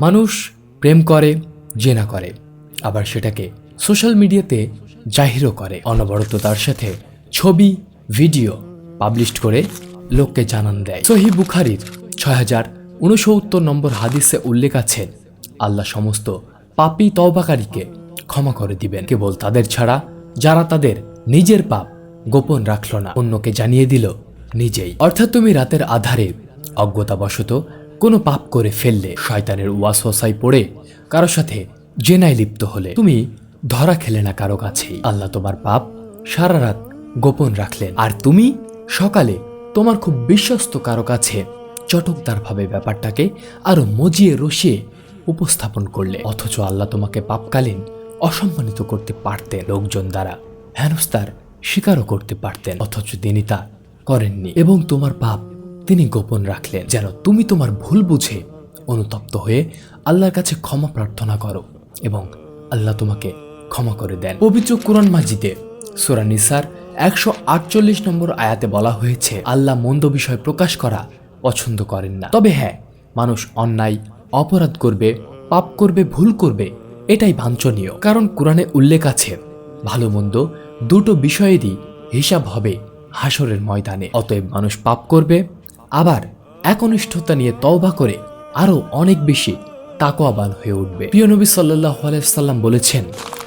মানুষ প্রেম করে, জেনা করে, আবার সেটাকে সোশ্যাল মিডিয়াতে জাহিরও করে। অনবরত তার সাথে ছবি, ভিডিও পাবলিশ করে লোককে জানান দেয়। সহি বুখারির ছয় হাজার উনসত্তর নম্বর হাদিসে উল্লেখ আছে, আল্লাহ সমস্ত পাপি তওবাকারীকে ক্ষমা করে দিবেন। কেবল তাদের ছাড়া যারা তাদের নিজের পাপ গোপন রাখল না, অন্যকে জানিয়ে দিল নিজেই। অর্থাৎ তুমি রাতের আধারে অজ্ঞতাবশত কোনো পাপ করে ফেললে শয়তানের ওয়াসওয়াসায় পড়ে কারও সাথে জেনায় লিপ্ত হলে তুমি ধরা খেলে না কারও কাছেই আল্লাহ তোমার পাপ সারা রাত গোপন রাখলেন। আর তুমি সকালে তোমার খুব বিশ্বস্ত কারও কাছে চটকদারভাবে ব্যাপারটাকে আরও মজিয়ে রসিয়ে উপস্থাপন করলে। অথচ আল্লাহ তোমাকে পাপকালীন অসম্মানিত করতে পারতেন লোকজন দ্বারা হেনস্তার স্বীকারও করতে পারতেন। অথচ তিনি তা করেননি। এবং তোমার পাপ তিনি গোপন রাখলেন, যেন তুমি তোমার ভুল বুঝে অনুতপ্ত হয়ে আল্লাহর কাছে ক্ষমা প্রার্থনা করো এবং আল্লাহ তোমাকে ক্ষমা করে দেন। পবিত্র কোরআন মাজিদে সুরা নিসার একশো আটচল্লিশ নম্বর আয়াতে বলা হয়েছে, আল্লাহ মন্দ বিষয় প্রকাশ করা পছন্দ করেন না। তবে হ্যাঁ মানুষ অন্যায়, অপরাধ করবে, পাপ করবে, ভুল করবে, এটাই বাঞ্ছনীয়। কারণ কোরআনে উল্লেখ আছে, ভালো মন্দ দুটো বিষয়েরই হিসাব হবে হাসরের ময়দানে। অতএব মানুষ পাপ করবে আবার একনিষ্ঠতা নিয়ে তওবা করে আরও অনেক বেশি তাকোয়াবান হয়ে উঠবে। প্রিয় নবী সাল্লাহ সাল্লাম বলেছেন,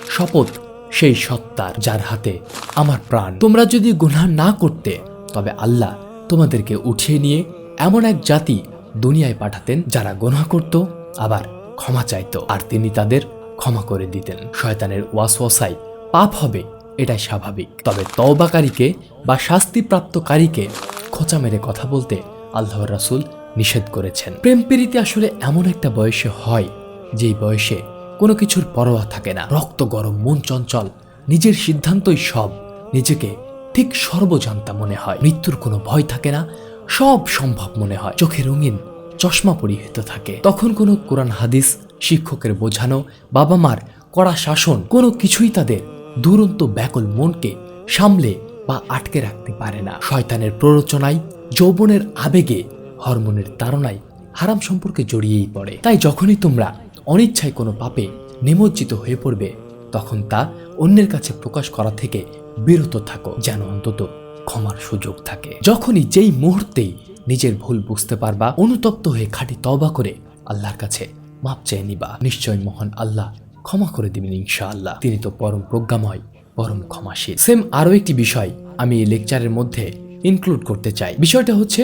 শপথ সেই সত্তার যার হাতে আমার প্রাণ। তোমরা যদি গুনাহ না করতে, তবে আল্লাহ তোমাদেরকে উঠিয়ে নিয়ে এমন এক জাতি দুনিয়ায় পাঠাতেন যারা গোনা করত, আবার ক্ষমা চাইতো, আর তিনি তাদের ক্ষমা করে দিতেন। শয়তানের ওয়াসওয়াসাই পাপ হবে, এটাই স্বাভাবিক। তবে তওবাকারীকে বা শাস্তিপ্রাপ্তকারীকে খোঁচা মেরে কথা বলতে আল্লাহর রাসূল নিষেধ করেছেন। প্রেম প্রীতি আসলে এমন একটা বয়সে হয়, যেই বয়সে কোনো কিছুর পরোয়া থাকে না। রক্ত গরম, মন চঞ্চল, নিজের সিদ্ধান্তই সব, নিজেকে ঠিক সর্বজান্তা মনে হয়। মৃত্যুর কোনো ভয় থাকে না, সব সম্ভব মনে হয়। চোখে রঙিন, চশমা পরিহিত থাকে। তখন কোনো কোরআন হাদিস শিক্ষকের বোঝানো বাবা মার কড়া শাসন, কোনো কিছুই তাদের দুরন্ত ব্যাকল মনকে সামলে বা আটকে রাখতে পারে না। শয়তানের প্ররোচনায়, যৌবনের আবেগে, হরমোনের তাড়নায় হারাম সম্পর্কে জড়িয়েই পড়ে। তাই যখনই তোমরা অনিচ্ছায় কোনো পাপে নিমজ্জিত হয়ে পড়বে, তখন তা অন্যের কাছে প্রকাশ করা থেকে বিরত থাকো, যেন অন্তত ক্ষমার সুযোগ থাকে। যখনই যেই মুহূর্তেই নিজের ভুল বুঝতে পারবা, অনুতপ্ত হয়ে খাঁটি তবা করে আল্লাহর কাছে মাপ চেয়ে নিবা। নিশ্চয় মহান আল্লাহ ক্ষমা করে দিবেন ইনশাআল্লাহ। তিনি তো পরম প্রজ্ঞাময়। পরম ক্ষমাশীল। সেম আরও একটি বিষয় আমি এই লেকচারের মধ্যে ইনক্লুড করতে চাই। বিষয়টা হচ্ছে,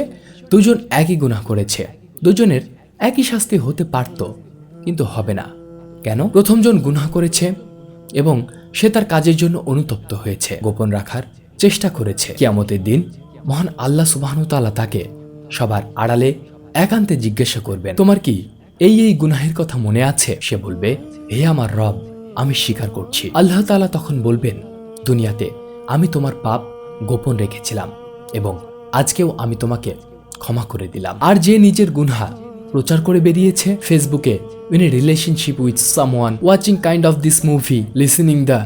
দুজন একই গুনাহ করেছে। দুজনের একই শাস্তি হতে পারত, কিন্তু হবে না। কেন? প্রথমজন গুনাহ করেছে এবং সে তার কাজের জন্য অনুতপ্ত হয়েছে। গোপন রাখার চেষ্টা করেছে। কিয়ামতের দিন মহান আল্লাহ সুবাহনুতালা তাকে সবার আড়ালে একান্তে জিজ্ঞাসা করবেন, তোমার কি এই এই গুনাহের কথা মনে আছে? সে বলবে, হে আমার রব আমি স্বীকার করছি। আল্লাহ তালা তখন বলবেন, দুনিয়াতে আমি তোমার পাপ গোপন রেখেছিলাম এবং আজকেও আমি তোমাকে ক্ষমা করে দিলাম। আর যে নিজের গুনহা প্রচার করে বেরিয়েছে ফেসবুকে in a relationship with someone watching kind of this movie listening the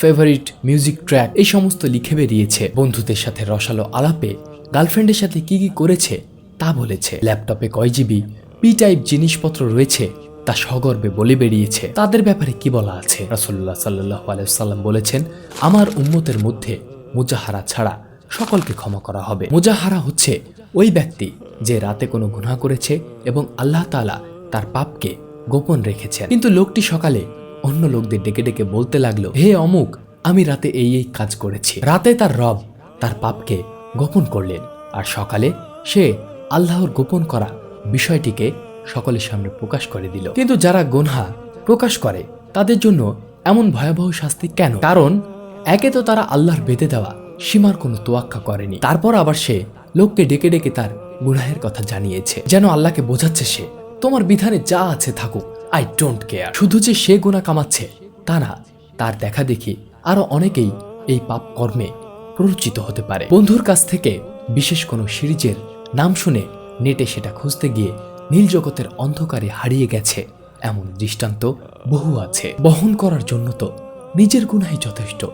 favourite music track এই সমস্ত লিখে বেরিয়েছে। বন্ধুদের সাথে রসালো আলাপে গার্লফ্রেন্ডের সাথে কি কি করেছে তা বলেছে। ল্যাপটপে কয় জিবি পি টাইপ জিনিসপত্র রয়েছে তা সগর্বে বলে বেরিয়েছে। তাদের ব্যাপারে কি বলা আছে? রাসুল্লাহ সাল্লাহ আলাইসাল্লাম বলেছেন, আমার উম্মতের মধ্যে মুজাহারা ছাড়া সকলকে ক্ষমা করা হবে। মুজাহারা হচ্ছে ওই ব্যক্তি যে রাতে কোনো গুনাহ করেছে এবং আল্লাহ তাআলা তার পাপকে গোপন রেখেছেন। কিন্তু লোকটি সকালে অন্য লোকদের ডেকে ডেকে বলতে লাগল, হে অমুক, আমি রাতে এই এই কাজ করেছি। রাতে তার রব তার পাপকে গোপন করলেন, আর সকালে সে আল্লাহর গোপন করা বিষয়টিকে সকলের সামনে প্রকাশ করে দিল। কিন্তু যারা গোনহা প্রকাশ করে, তাদের জন্য এমন ভয়াবহ শাস্তি কেন? কারণ একে তো তারা আল্লাহর বেঁধে দেওয়া, সীমার কোনো তোয়াক্কা করেনি। তারপর আবার সে লোককে ডেকে ডেকে তার গুনাহের কথা জানিয়েছে। যেন আল্লাহকে বোঝাচ্ছে সে, তোমার বিধানে যা আছে থাকুক, আই ডোন্ট কেয়ার। শুধু যে সে গুণা কামাচ্ছে, তা না, তার দেখা দেখি আরও অনেকেই এই পাপ কর্মে প্ররোচিত হতে পারে। বন্ধুর কাছ থেকে বিশেষ কোনো সিরিজের নাম শুনে নেটে সেটা খুঁজতে গিয়ে নীলজগতের অন্ধকারে হারিয়ে গেছে। এমন দৃষ্টান্ত বহু আছে। বহন করার জন্য তো নিজের গুনাই যথেষ্ট।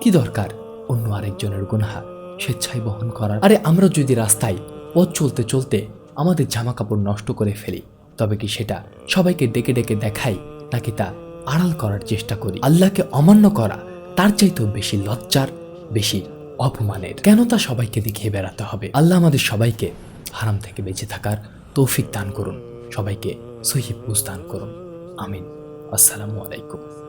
কি দরকার অন্য আরেকজনের গুনাহা স্বেচ্ছায় বহন করার। আরে আমরা যদি রাস্তায় পথ চলতে চলতে আমাদের জামা কাপড় নষ্ট করে ফেলি, তবে কি সেটা সবাইকে ডেকে ডেকে দেখাই, নাকি তা আড়াল করার চেষ্টা করি? আল্লাহকে অমান্য করা তার চাইতেও বেশি লজ্জার, বেশি অপমানের। কেন তা সবাইকে দেখিয়ে বেড়াতে হবে? আল্লাহ আমাদের সবাইকে হারাম থেকে বেঁচে থাকার তৌফিক দান করুন। সবাইকে সহিব দান করুন। আমিন। আসসালামু আলাইকুম।